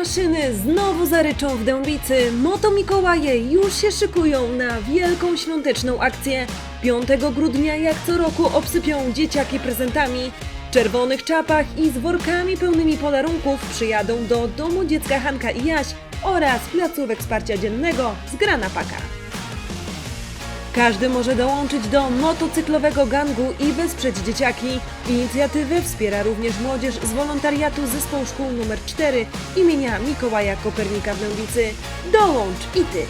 Maszyny znowu zaryczą w Dębicy. Moto Mikołaje już się szykują na wielką świąteczną akcję. 5 grudnia jak co roku obsypią dzieciaki prezentami. W czerwonych czapach i z workami pełnymi podarunków przyjadą do Domu Dziecka Hanka i Jaś oraz placówek wsparcia dziennego z Grana Paka. Każdy może dołączyć do motocyklowego gangu i wesprzeć dzieciaki. Inicjatywę wspiera również młodzież z wolontariatu Zespołu Szkół nr 4 imienia Mikołaja Kopernika w Dębicy. Dołącz i ty!